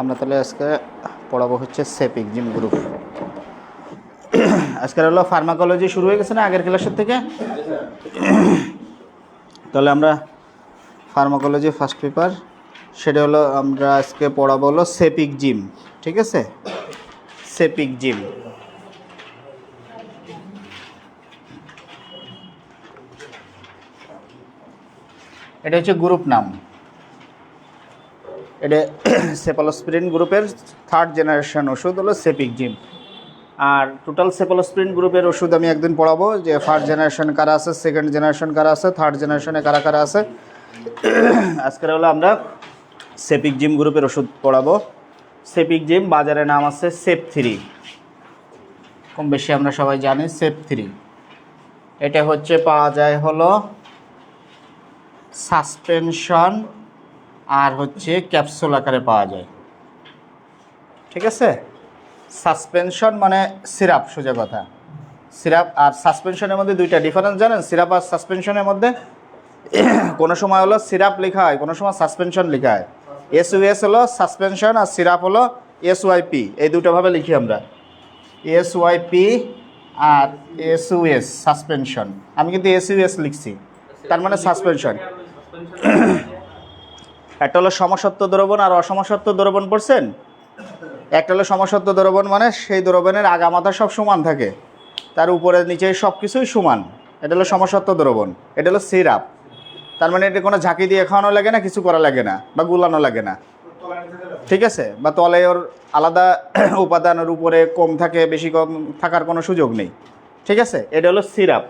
আমরা তাহলে আজকে পড়াবো হচ্ছে সেপিক জিম গ্রুপ। আজকের হলো ফার্মাকোলজি শুরু হয়ে গেছে না আগের ক্লাসের থেকে? তাহলে আমরা ফার্মাকোলজি ফার্স্ট পেপার সেটা হলো আমরা আজকে পড়াবো হলো সেপিক জিম, ঠিক আছে? Cefixime. এটা হচ্ছে গ্রুপ নাম। এটা সেপালোস্পিরিন গ্রুপের থার্ড জেনারেশন ওষুধ হলো সেপিক জিম আর টোটাল সেপালোস্পিরিন গ্রুপের ওষুধ আমি একদিন পড়াবো যে ফার্স্ট জেনারেশন কারা আছে সেকেন্ড জেনারেশন কারা আছে থার্ড জেনারেশনে কারা কারা আছে। আজকের হলো আমরা সেপিক জিম গ্রুপের ওষুধ পড়াবো। সেপিক জিম বাজারে নাম আছে সেপ থ্রি কম বেশি আমরা সবাই জানি সেপ থ্রি এটা হচ্ছে পাওয়া যায় হলো সাসপেনশন আর হচ্ছে ক্যাপসুল আকারে পাওয়া যায়। ঠিক আছে? সাসপেনশন মানে সিরাপ, সোজা কথা। সিরাপ আর সাসপেনশনের মধ্যে দুইটা ডিফারেন্স জানেন? সিরাপ আর সাসপেনশনের মধ্যে কোনো সময় হলো সিরাপ লেখা হয়, কোনো সময় সাসপেনশন লেখা হয়। এস ইউএস হলো সাসপেনশন আর সিরাপ হলো এস ওয়াইপি এই দুটোভাবে লিখি আমরা। এস ওয়াইপি আর এস ইউএস সাসপেনশন। আমি কিন্তু এস ইউএস লিখছি। তার মানে সাসপেনশন। একটা হলো সমসত্ব দ্রবণ আর অসমসত্ব দ্রবণ পড়ছেন? একটা হলো সমসত্ব দ্রবণ মানে সেই দ্রবণের আগামাথা সব সমান থাকে। তার উপরে নিচে সব কিছুই সমান। এটা হলো সমসত্ব দ্রবণ। এটা হলো সিরাপ। তার মানে এটা কোনো ঝাঁকি দিয়ে খাওয়ানো লাগে না, কিছু করা লাগে না বা গুলানো লাগে না। ঠিক আছে? বা তলে ওর আলাদা উপাদানের উপরে কম থাকে, বেশি কম থাকার কোনো সুযোগ নেই। ঠিক আছে? এটা হলো সিরাপ।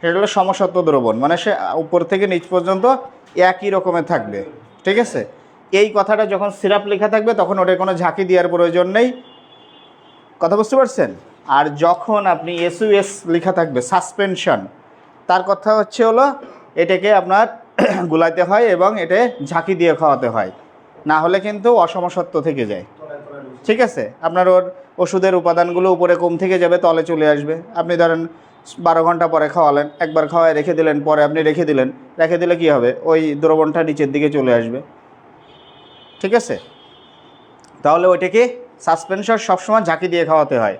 সেটা হলো সমসত্ব দ্রবণ। মানে সে উপর থেকে নিচ পর্যন্ত একই রকমের থাকবে। ঠিক আছে? এই কথাটা যখন সিরাপ লেখা থাকবে, তখন ওটার কোনো ঝাঁকি দেওয়ার প্রয়োজন নেই। কথা বুঝতে পারছেন? আর যখন আপনি এসইউএস লেখা থাকবে সাসপেনশন তার কথা হচ্ছে হলো, এটাকে আপনার গুলাইতে হয় এবং এটা ঝাঁকি দিয়ে খাওয়াতে হয়। না হলে কিন্তু অসমসত্ব থেকে যায়। ঠিক আছে? আপনার ওর ওষুধের উপাদানগুলো উপরে কম থেকে যাবে, তলে চলে আসবে। আপনি ধরেন বারো ঘণ্টা পরে খাওয়ালেন, একবার খাওয়ায় রেখে দিলেন, পরে আপনি রেখে দিলেন, রেখে দিলে কি হবে? ওই দ্রবণটা নিচের দিকে চলে আসবে। ঠিক আছে? তাহলে ওইটাকে সাসপেনশন সবসময় ঝাঁকি দিয়ে খাওয়াতে হয়।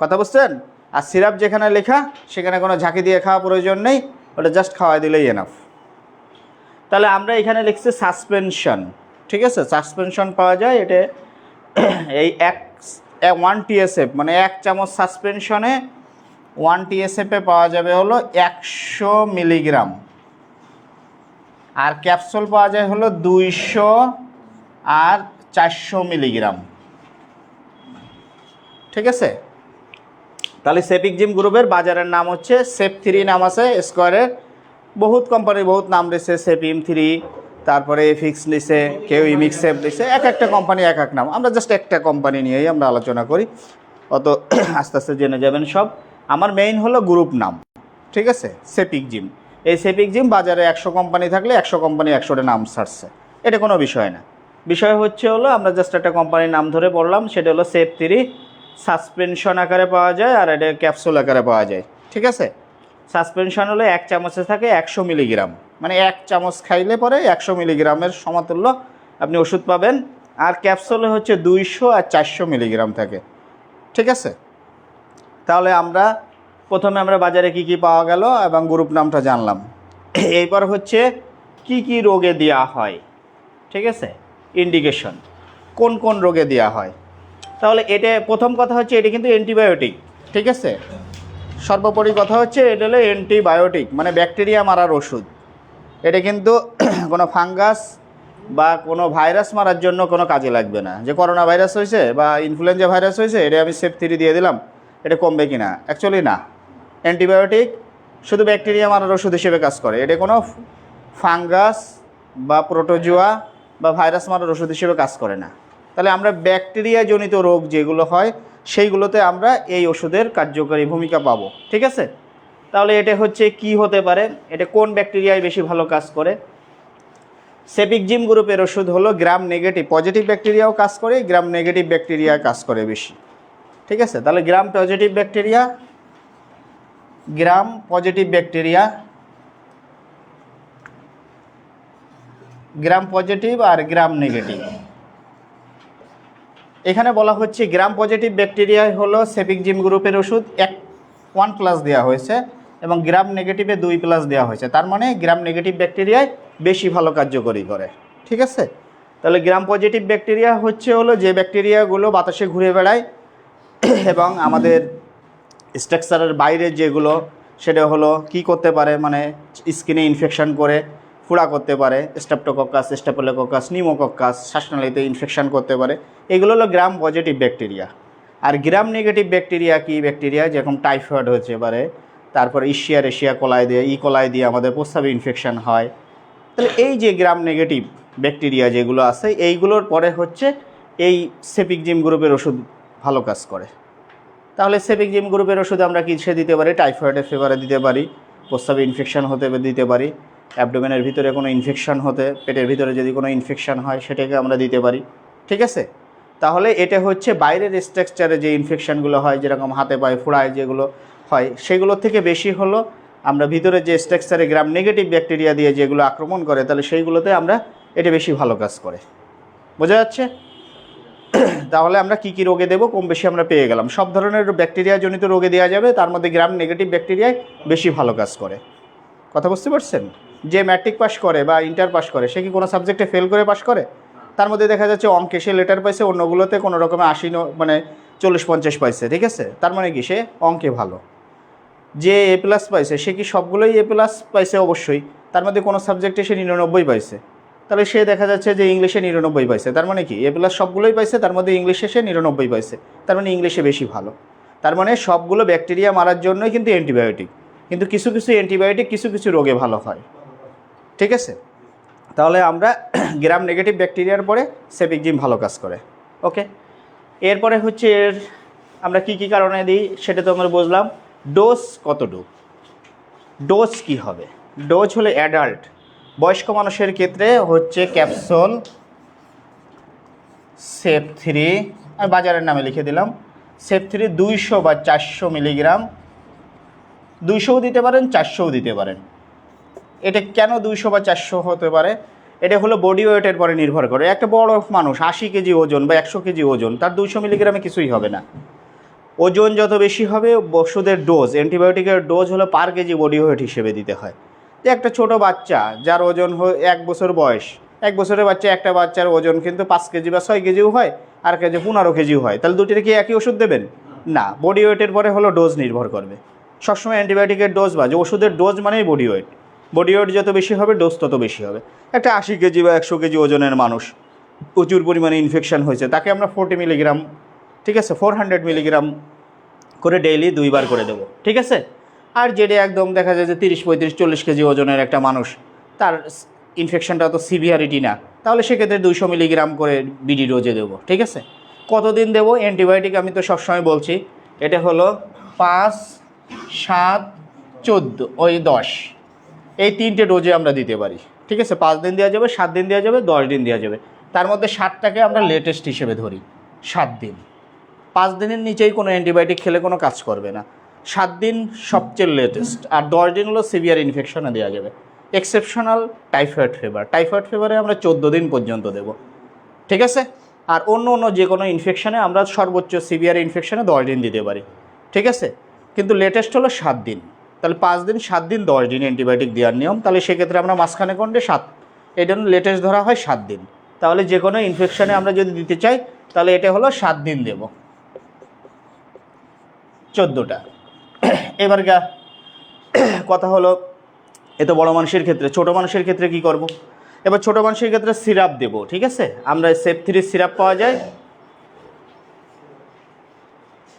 কথা বুঝছেন? আর সিরাপ যেখানে লেখা, সেখানে কোনো ঝাঁকি দিয়ে খাওয়া প্রয়োজন নেই, ওটা জাস্ট খাওয়াই দিলেই এনাফ তাহলে আমরা এখানে লিখছি সাসপেনশন ঠিক আছে? সাসপেনশন পাওয়া যায় এটা এই এক ওয়ান টিএসএফ মানে এক চামচ সাসপেনশনে ওয়ান টিএসএফে পাওয়া যাবে হলো একশো মিলিগ্রাম। আর ক্যাপসুল পাওয়া যায় হলো দুইশো আর চারশো মিলিগ্রাম। ঠিক আছে? তাহলে সেপিক জিম গ্রুপের বাজারের নাম হচ্ছে সেপ থ্রি নাম আছে স্কোয়ারের বহুত কোম্পানির বহুত নাম দিছে, সেপিম থ্রি, তারপরে ফিক্স নিছে কেউ ইমিক্স সেপ দিছে, এক একটা কোম্পানি এক এক নাম। আমরা জাস্ট একটা কোম্পানি নিয়েই আমরা আলোচনা করি। অত আস্তে আস্তে জেনে যাবেন সব। আমার মেইন হলো গ্রুপ নাম, ঠিক আছে? সেপিক জিম এই সেপিক জিম বাজারে একশো কোম্পানি থাকলে একশো কোম্পানি একশোটা নাম ছাড়ছে, এটা কোনো বিষয় না। বিষয় হচ্ছে হলো, আমরা জাস্ট একটা কোম্পানির নাম ধরে পড়লাম, সেটা হলো সেপ থ্রি সাসপেনশন আকারে পাওয়া যায় আর এটা ক্যাপসুল আকারে পাওয়া যায়, ঠিক আছে? সাসপেনশন হলো এক চামচে থাকে একশো মিলিগ্রাম মানে এক চামচ খাইলে পরে একশো মিলিগ্রামের সমতুল্য আপনি ওষুধ পাবেন। আর ক্যাপসুলে হচ্ছে দুইশো আর চারশো মিলিগ্রাম থাকে, ঠিক আছে? তাহলে আমরা প্রথমে আমরা বাজারে কি কি পাওয়া গেল এবং গ্রুপ নামটা জানলাম। এরপর হচ্ছে কি কি রোগে দেওয়া হয়, ঠিক আছে? ইন্ডিকেশন কোন কোন রোগে দেওয়া হয়। তাহলে এটা প্রথম কথা হচ্ছে এটা কিন্তু অ্যান্টিবায়োটিক ঠিক আছে? সর্বোপরি কথা হচ্ছে এটা হলো অ্যান্টিবায়োটিক মানে ব্যাকটেরিয়া মারার ওষুধ। এটা কিন্তু কোনো ফাঙ্গাস বা কোনো ভাইরাস মারার জন্য কোনো কাজে লাগবে না। যে করোনা ভাইরাস হয়েছে বা ইনফ্লুয়েঞ্জা ভাইরাস হয়েছে, এটা আমি সেফ থ্রি দিয়ে দিলাম। এটা কমবে কি না অ্যাকচুয়ালি না। অ্যান্টিবায়োটিক শুধু ব্যাকটেরিয়া মারার ওষুধ হিসেবে কাজ করে। এটা কোনো ফাঙ্গাস বা প্রোটোজোয়া বা ভাইরাস মারার ওষুধ হিসেবে কাজ করে না। তাহলে আমরা ব্যাকটেরিয়া জনিত রোগ যেগুলো হয়, সেইগুলোতে আমরা এই ওষুধের কার্যকরী ভূমিকা পাবো। ঠিক আছে? তাহলে এটা হচ্ছে কি হতে পারে? এটা কোন ব্যাকটেরিয়ায় বেশি ভালো কাজ করে? সেপিক জিম গ্রুপের ওষুধ হলো গ্রাম নেগেটিভ পজিটিভ ব্যাকটেরিয়াও কাজ করে গ্রাম নেগেটিভ ব্যাকটেরিয়া কাজ করে বেশি। ঠিক আছে? তাহলে gram positive bacteria gram positive bacteria gram positive আর গ্রাম নেগেটিভ এখানে বলা হচ্ছে গ্রাম পজিটিভ ব্যাকটেরিয়ায় হলো সেপিক জিম গ্রুপের ওষুধ, এক ওয়ান প্লাস দেওয়া হয়েছে এবং গ্রাম নেগেটিভে দুই প্লাস দেওয়া হয়েছে। তার মানে গ্রাম নেগেটিভ ব্যাকটেরিয়ায় বেশি ভালো কার্যকরী করে। ঠিক আছে? তাহলে গ্রাম পজিটিভ ব্যাকটেরিয়া হচ্ছে হলো যে ব্যাকটেরিয়াগুলো বাতাসে ঘুরে বেড়ায় এবং আমাদের স্ট্রাকচারের বাইরে যেগুলো, সেটা হলো কি করতে পারে মানে স্কিনে ইনফেকশন করে, ফুড়া করতে পারে স্টেপটোকক্কাস স্টেপোলোকক্কাস নিমোকক্কাস শ্বাসনালীতে ইনফেকশন করতে পারে। এগুলো হলো গ্রাম পজিটিভ ব্যাকটেরিয়া আর গ্রাম নেগেটিভ ব্যাকটেরিয়া কি? ব্যাকটেরিয়া যেরকম টাইফয়েড হতে পারে, তারপর ইশিয়ার রেশিয়া কলাই দিয়ে ই কলাই দিয়ে আমাদের প্রস্রাবে ইনফেকশন হয়। তাহলে এই যে গ্রাম নেগেটিভ ব্যাকটেরিয়া যেগুলো আছে, এইগুলোর পরে হচ্ছে এই সেপিক জিম গ্রুপের ওষুধ ভালো কাজ করে। তাহলে সেপিক জিম গ্রুপের ওষুধ আমরা কিসে দিতে পারি? টাইফয়েডের ফেভারে দিতে পারি প্রস্তাবে ইনফেকশান হতে দিতে পারি। অ্যাবডোমেনের ভিতরে কোনো ইনফেকশন হতে, পেটের ভিতরে যদি কোনো ইনফেকশান হয়, সেটাকে আমরা দিতে পারি। ঠিক আছে? তাহলে এটা হচ্ছে বাইরের স্ট্রাকচারে যে ইনফেকশনগুলো হয়, যেরকম হাতে পায়ে ফোড়ায় যেগুলো হয়, সেগুলোর থেকে বেশি হলো আমরা ভিতরে যে স্ট্রাকচারে গ্রাম নেগেটিভ ব্যাকটেরিয়া দিয়ে যেগুলো আক্রমণ করে, তাহলে সেইগুলোতে আমরা এটা বেশি ভালো কাজ করে। বোঝা যাচ্ছে? তাহলে আমরা কি কি রোগে দেবো, কম বেশি আমরা পেয়ে গেলাম। সব ধরনের ব্যাকটেরিয়া জনিত রোগে দেওয়া যাবে, তার মধ্যে গ্রাম নেগেটিভ ব্যাকটেরিয়ায় বেশি ভালো কাজ করে। কথা বুঝতে পারছেন? যে ম্যাট্রিক পাস করে বা ইন্টার পাস করে, সে কি কোনো সাবজেক্টে ফেল করে পাস করে? তার মধ্যে দেখা যাচ্ছে অঙ্কে সে লেটার পাইছে, অন্যগুলোতে কোনো রকমে আশি মানে চল্লিশ পঞ্চাশ পাইছে, ঠিক আছে? তার মানে কি সে অঙ্কে ভালো। যে এ প্লাস পাইছে, সে কি সবগুলোই এ প্লাস পাইছে? অবশ্যই। তার মধ্যে কোনো সাবজেক্টে সে নিরানব্বই পাইছে। তাহলে সে দেখা যাচ্ছে যে ইংলিশে নিরানব্বই পাইছে। তার মানে কি? এ প্লাস সবগুলোই পাইছে, তার মধ্যে ইংলিশে সে নিরানব্বই পাইছে। তার মানে ইংলিশে বেশি ভালো। তার মানে সবগুলো ব্যাকটেরিয়া মারার জন্যই কিন্তু অ্যান্টিবায়োটিক। কিন্তু কিছু কিছু অ্যান্টিবায়োটিক কিছু কিছু রোগে ভালো হয়। ঠিক আছে? তাহলে আমরা গ্রাম নেগেটিভ ব্যাকটেরিয়ার পরে সেপিক জিম ভালো কাজ করে। ওকে? এরপরে হচ্ছে এর আমরা কি কি কারণে দিই সেটা তো আমরা বুঝলাম। ডোজ কতটুকু? ডোজ কি হবে? ডোজ হলে অ্যাডাল্ট বয়স্ক মানুষের ক্ষেত্রে হচ্ছে ক্যাপসুল সেফ থ্রি আমি বাজারের নামে লিখে দিলাম সেফ থ্রি দুইশো বা চারশো মিলিগ্রাম, দুইশোও দিতে পারেন, চারশোও দিতে পারেন। এটা কেন দুইশো বা চারশো হতে পারে? এটা হলো বডি ওয়েটের পরে নির্ভর করে। একটা বড় মানুষ আশি কেজি ওজন বা একশো কেজি ওজন, তার দুইশো মিলিগ্রামে কিছুই হবে না। ওজন যত বেশি হবে, ওষুধের ডোজ অ্যান্টিবায়োটিকের ডোজ হলো পার কেজি বডি ওয়েট হিসেবে দিতে হয়। একটা ছোট বাচ্চা যার ওজন এক বছর বয়স, এক বছরের বাচ্চা একটা বাচ্চার ওজন কিন্তু পাঁচ কেজি বা ছয় কেজিও হয়, আর কেজি পনেরো কেজিও হয়। তাহলে দুটির কি একই ওষুধ দেবেন? না বডি ওয়েটের পরে হলো ডোজ নির্ভর করবে। সবসময় অ্যান্টিবায়োটিকের ডোজ বা যে ওষুধের ডোজ মানেই বডি ওয়েট বডি ওয়েট যত বেশি হবে ডোজ তত বেশি হবে। একটা আশি কেজি বা একশো কেজি ওজনের মানুষ প্রচুর পরিমাণে ইনফেকশান হয়েছে। তাকে আমরা ফোর্টি মিলিগ্রাম ঠিক আছে? ফোর হান্ড্রেড মিলিগ্রাম করে ডেইলি দুইবার করে দেবো। ঠিক আছে? আর যেটা একদম দেখা যায় যে তিরিশ, পঁয়ত্রিশ, চল্লিশ কেজি ওজনের একটা মানুষ, তার ইনফেকশনটা তো সিভিয়ারিটি না। তাহলে সেক্ষেত্রে দুইশো মিলিগ্রাম করে বিডি রোজে দেবো, ঠিক আছে? কতদিন দেবো? অ্যান্টিবায়োটিক আমি তো সবসময় বলছি, এটা হলো পাঁচ, সাত, চোদ্দ, ওই দশ। এই তিনটে ডোজে আমরা দিতে পারি, ঠিক আছে? পাঁচ দিন দেওয়া যাবে, সাত দিন দেওয়া যাবে, দশ দিন দেওয়া যাবে। তার মধ্যে সাতটাকে আমরা লেটেস্ট হিসেবে ধরি, সাত দিন। পাঁচ দিনের নিচেই কোনো অ্যান্টিবায়োটিক খেলে কোনো কাজ করবে না। সাত দিন সবচেয়ে লেটেস্ট আর দশ দিন হলো সিভিয়ার ইনফেকশনে দেওয়া যাবে। এক্সেপশনাল টাইফয়েড ফিভার টাইফয়েড ফিভারে আমরা চোদ্দ দিন পর্যন্ত দেব। ঠিক আছে? আর অন্য অন্য যে কোনো ইনফেকশনে আমরা সর্বোচ্চ সিভিয়ার ইনফেকশনে দশ দিন দিতে পারি। ঠিক আছে? কিন্তু লেটেস্ট হলো সাত দিন। তাহলে পাঁচ দিন, সাত দিন, দশ দিন অ্যান্টিবায়োটিক দেওয়ার নিয়ম। তাহলে সেক্ষেত্রে আমরা মাঝখানে কোনটে সাত। এই জন্য লেটেস্ট ধরা হয় সাত দিন। তাহলে যে কোনো ইনফেকশনে আমরা যদি দিতে চাই, তাহলে এটা হলো সাত দিন দেবো। চোদ্দোটা। এবার গা, কথা হলো, এ তো বড় মানুষের ক্ষেত্রে, ছোট মানুষের ক্ষেত্রে কি করব। এবার ছোট মানুষের ক্ষেত্রে সিরাপ দেবো, ঠিক আছে? আমরা সেফ থ্রি সিরাপ পাওয়া যায়।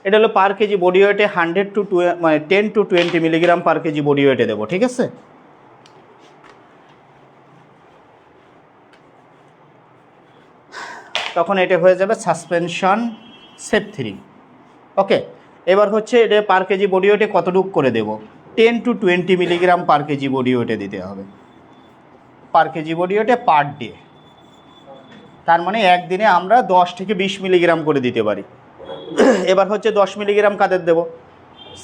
এটা হলো পার কেজি বডি ওয়েটে হান্ড্রেড টু টু মানে ten to twenty milligram per KG body ওয়েটে দেবো, ঠিক আছে? তখন এটা হয়ে যাবে সাসপেনশন সেফ থ্রি ওকে এবার হচ্ছে এটা পার কেজি বডি ওয়েটে কতটুক করে দেব? Ten to twenty milligram per kg body ওয়েটে দিতে হবে। পার কেজি বডি ওয়েটে পার ডে তার মানে একদিনে আমরা দশ থেকে বিশ মিলিগ্রাম করে দিতে পারি। এবার হচ্ছে দশ মিলিগ্রাম কাদের দেব?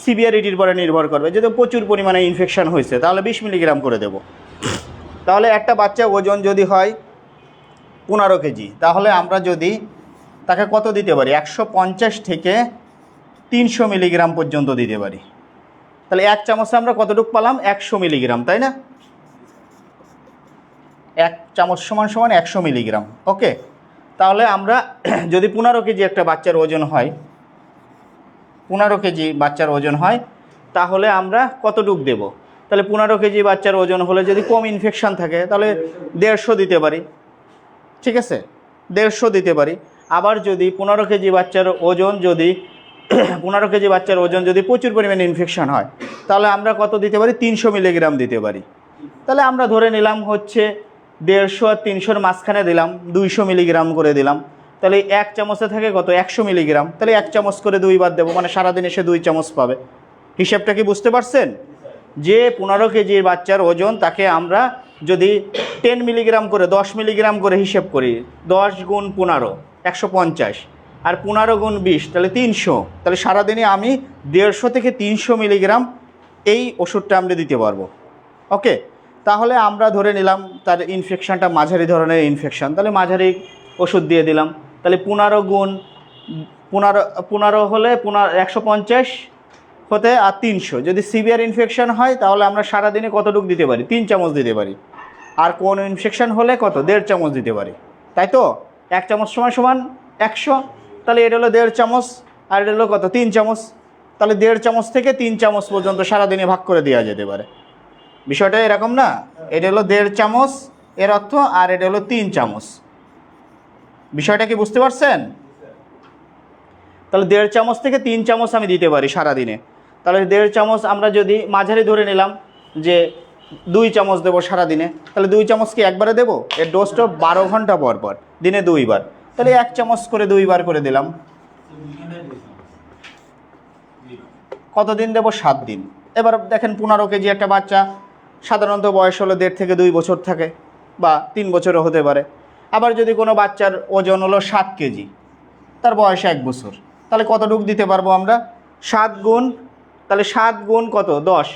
সিভিয়ারিটির পরে নির্ভর করবে। যদি প্রচুর পরিমাণে ইনফেকশান হয়েছে, তাহলে বিশ মিলিগ্রাম করে দেব। তাহলে একটা বাচ্চা ওজন যদি হয় পনেরো কেজি তাহলে আমরা যদি তাকে কত দিতে পারি? একশো পঞ্চাশ থেকে তিনশো মিলিগ্রাম পর্যন্ত দিতে পারি। তাহলে এক চামচে আমরা কতটুকু পালাম? একশো মিলিগ্রাম, তাই না? এক চামচ সমান সমান একশো মিলিগ্রাম, ওকে? তাহলে আমরা যদি পনেরো কেজি একটা বাচ্চার ওজন হয়, পনেরো কেজি বাচ্চার ওজন হয়, তাহলে আমরা কতটুক দেব? তাহলে পনেরো কেজি বাচ্চার ওজন হলে যদি কম ইনফেকশান থাকে, তাহলে দেড়শো দিতে পারি। ঠিক আছে? দেড়শো দিতে পারি। আবার যদি পনেরো কেজি বাচ্চার ওজন যদি পনেরো কেজি বাচ্চার ওজন যদি প্রচুর পরিমাণে ইনফেকশান হয়, তাহলে আমরা কত দিতে পারি? তিনশো মিলিগ্রাম দিতে পারি। তাহলে আমরা ধরে নিলাম হচ্ছে দেড়শো আর তিনশোর মাঝখানে দিলাম, দুইশো মিলিগ্রাম করে দিলাম। তাহলে এক চামচে থাকে কত? একশো মিলিগ্রাম তাহলে এক চামচ করে দুইবার দেবো মানে সারাদিন এসে দুই চামচ পাবে। হিসেবটা কি বুঝতে পারছেন? যে পনেরো কেজির বাচ্চার ওজন, তাকে আমরা যদি টেন মিলিগ্রাম করে, দশ মিলিগ্রাম করে হিসেব করি, দশ গুণ পনেরো, একশো পঞ্চাশ। আর পনেরো গুণ বিশ, তাহলে তিনশো। তাহলে সারাদিনে আমি দেড়শো থেকে তিনশো মিলিগ্রাম এই ওষুধটা আমরা দিতে পারব। ওকে? তাহলে আমরা ধরে নিলাম তার ইনফেকশানটা মাঝারি ধরনের ইনফেকশান তাহলে মাঝারি ওষুধ দিয়ে দিলাম। তাহলে পনেরো গুণ, পনেরো পনেরো হলে পনেরো, একশো পঞ্চাশ হতে আর তিনশো। যদি সিভিয়ার ইনফেকশান হয়, তাহলে আমরা সারাদিনে কতটুকু দিতে পারি? তিন চামচ দিতে পারি। আর কোন ইনফেকশন হলে কত? দেড় চামচ দিতে পারি। তাই তো? এক চামচ সমান সমান একশো। তাহলে এটা হলো দেড় চামচ, আর এটা হলো কত? তিন চামচ। তাহলে দেড় চামচ থেকে তিন চামচ পর্যন্ত সারাদিনে ভাগ করে দেওয়া যেতে পারে। বিষয়টা এরকম না? এটা হলো দেড় চামচ, এর অর্থ, আর এটা হলো তিন চামচ। বিষয়টা কি বুঝতে পারছেন? তাহলে দেড় চামচ থেকে তিন চামচ আমি দিতে পারি সারাদিনে। তাহলে দেড় চামচ আমরা যদি মাঝারি ধরে নিলাম যে দুই চামচ দেবো সারাদিনে, তাহলে দুই চামচ কি একবারে দেবো? এর ডোজটা বারো ঘণ্টা পর পর, দিনে দুইবার। তাহলে এক চামচ করে দুইবার করে দিলাম। কতদিন দেবো? সাত দিন। এবার দেখেন পনেরো কেজি একটা বাচ্চা, সাধারণত বয়স হলো দেড় থেকে দুই বছর থাকে বা তিন বছরও হতে পারে। আবার যদি কোনো বাচ্চার ওজন হলো সাত কেজি, তার বয়স এক বছর, তাহলে কতটুকু দিতে পারব আমরা? সাত গুণ, তাহলে সাত গুণ কত? দশ।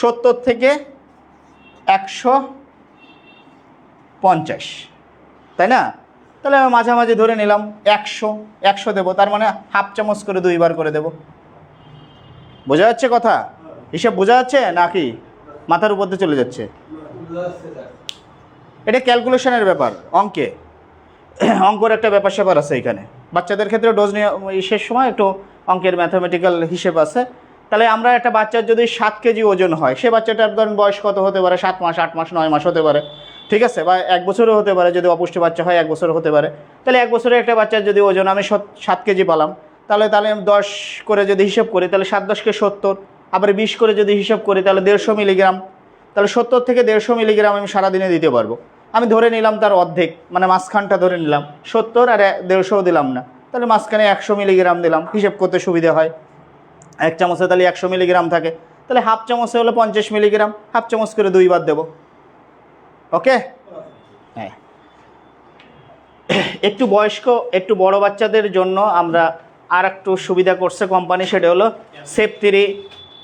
সত্তর থেকে একশো পঞ্চাশ। তাই না? তাহলে আমি মাঝামাঝি ধরে নিলাম একশো একশো দেবো। তার মানে হাফ চামচ করে দুইবার করে দেবো। বোঝা যাচ্ছে কথা? হিসাব বোঝা যাচ্ছে নাকি? মাথার উপর দিয়ে চলে যাচ্ছে। এটা ক্যালকুলেশনের ব্যাপার, অঙ্কে। অঙ্কর একটা ব্যাপার স্যাপার আছে এখানে। বাচ্চাদের ক্ষেত্রে ডোজ নিয়ে শেষ সময় একটু অঙ্কের ম্যাথামেটিক্যাল হিসেব আছে। তাহলে আমরা একটা বাচ্চার যদি সাত কেজি ওজন হয়, সে বাচ্চাটার ধরেন বয়স কত হতে পারে? সাত মাস, আট মাস, নয় মাস হতে পারে। ঠিক আছে? বা এক বছরও হতে পারে যদি অপুষ্টি বাচ্চা হয়, এক বছর হতে পারে। তাহলে এক বছরের একটা বাচ্চার যদি ওজন আমি সত- কেজি পালাম, তাহলে তাহলে দশ করে যদি হিসাব করি, তাহলে সাত দশকে সত্তর। আবার বিশ করে যদি হিসাব করি, তাহলে দেড়শো মিলিগ্রাম। তাহলে সত্তর থেকে দেড়শো মিলিগ্রাম আমি সারাদিনে দিতে পারব। আমি ধরে নিলাম তার অর্ধেক মানে মাঝখানটা ধরে নিলাম। সত্তর আর দেড়শোও দিলাম না। তাহলে মাঝখানে একশো মিলিগ্রাম দিলাম, হিসেব করতে সুবিধা হয়। এক চামচে তাহলে একশো মিলিগ্রাম থাকে। তাহলে হাফ চামচে হলো পঞ্চাশ মিলিগ্রাম, হাফ চামচ করে দুইবার দেবো। ওকে? হ্যাঁ। একটু বয়স্ক, একটু বড় বাচ্চাদের জন্য আমরা আর একটু সুবিধা করছে কোম্পানি সেটা হলো সেফ থ্রি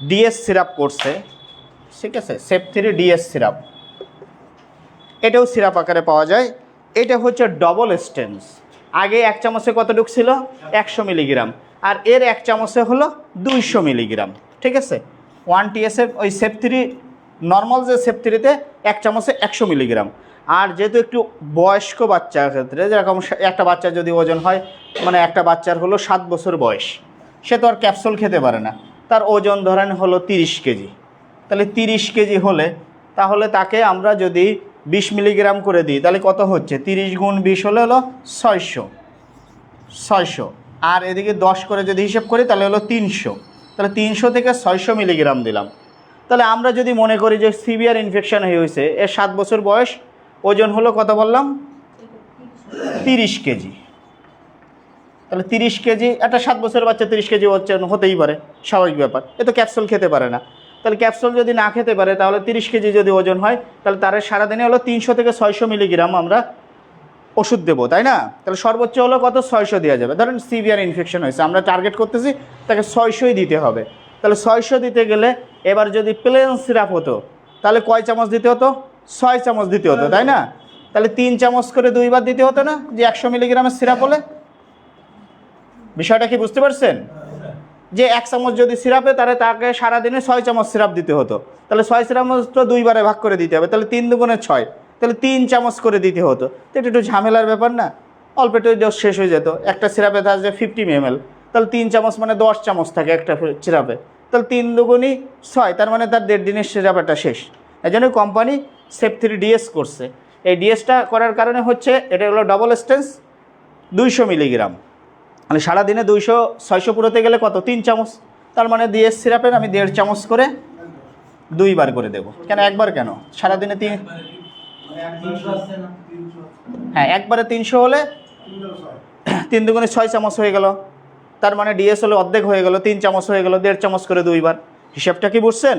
ডিএস সিরাপ করছে। ঠিক আছে? Cef three D S syrup এটাও সিরাপ আকারে পাওয়া যায়। এটা হচ্ছে ডবল স্টেন্স আগে এক চামচে কতটুক ছিল? একশো মিলিগ্রাম। আর এর এক চামচে হলো দুইশো মিলিগ্রাম, ঠিক আছে? ওয়ান টিএসএফ ওই সেফ থ্রি নর্মাল যে সেফ থ্রিতে এক চামচে একশো মিলিগ্রাম। আর যেহেতু একটু বয়স্ক বাচ্চার ক্ষেত্রে, যেরকম একটা বাচ্চার যদি ওজন হয় মানে একটা বাচ্চার হলো সাত বছর বয়স, সে তো আর ক্যাপসুল খেতে পারে না। তার ওজন ধরেন হলো তিরিশ কেজি। তাহলে তিরিশ কেজি হলে, তাহলে তাকে আমরা যদি বিশ মিলিগ্রাম করে দিই, তাহলে কত হচ্ছে? তিরিশ গুণ বিশ হলে হলো ছয়শো। ছয়শো। আর এদিকে দশ করে যদি হিসেব করি, তাহলে হলো তিনশো। তাহলে তিনশো থেকে ছয়শো মিলিগ্রাম দিলাম। তাহলে আমরা যদি মনে করি যে সিভিয়ার ইনফেকশন হয়ে হয়েছে, এর সাত বছর বয়স, ওজন হলো কত বললাম? তিরিশ কেজি। তাহলে তিরিশ কেজি, একটা সাত বছরের বাচ্চা তিরিশ কেজি ওজন হতেই পারে, স্বাভাবিক ব্যাপার। এ তো ক্যাপসুল খেতে পারে না। তাহলে ক্যাপসুল যদি না খেতে পারে, তাহলে তিরিশ কেজি যদি ওজন হয়, তাহলে তার সারাদিনে হলো তিনশো থেকে ছয়শো মিলিগ্রাম আমরা ওষুধ দেবো, তাই না? তাহলে সর্বোচ্চ হলো কত? ছয়শো দেওয়া যাবে। ধরেন সিভিয়ার ইনফেকশন হয়েছে, আমরা টার্গেট করতেছি তাকে ছয়শোই দিতে হবে। তাহলে ছয়শো দিতে গেলে এবার যদি প্লেন সিরাপ হতো, তাহলে কয় চামচ দিতে হতো? ছয় চামচ দিতে হতো, তাই না? তাহলে তিন চামচ করে দুইবার দিতে হতো না, যে একশো মিলিগ্রামের সিরাপ হলে? বিষয়টা কি বুঝতে পারছেন? যে এক চামচ যদি সিরাপে তাহলে তাকে সারাদিনে ছয় চামচ সিরাপ দিতে হতো। তাহলে ছয় চামচ তো দুইবারে ভাগ করে দিতে হবে, তাহলে তিন দুগুণে ছয়। তাহলে তিন চামচ করে দিতে হতো। তো এটা একটু ঝামেলার ব্যাপার না? অল্প একটু শেষ হয়ে যেত। একটা সিরাপে থাকছে ফিফটি এমএল তাহলে তিন চামচ মানে দশ চামচ থাকে একটা সিরাপে। তাহলে তিন দুগুণই ছয়, তার মানে তার দেড় দিনের সিরাপটা শেষ। এই জন্য কোম্পানি সেফ থ্রি ডিএস করছে। এই ডিএসটা করার কারণে হচ্ছে এটা হলো ডবল স্টেন্স দুইশো মিলিগ্রাম মানে সারাদিনে দুইশো, ছয়শো পুরোতে গেলে কত? তিন চামচ। তার মানে ডিএস সিরাপের আমি দেড় চামচ করে দুইবার করে দেবো। কেন? একবার কেন? সারাদিনে তিন হ্যাঁ একবারে তিনশো হলে তিন দুগুণে ছয় চামচ হয়ে গেল। তার মানে ডিএস হলে অর্ধেক হয়ে গেল, তিন চামচ হয়ে গেল, দেড় চামচ করে দুইবার। হিসাবটা কি বুঝছেন?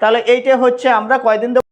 তাহলে এইটা হচ্ছে আমরা কয়দিন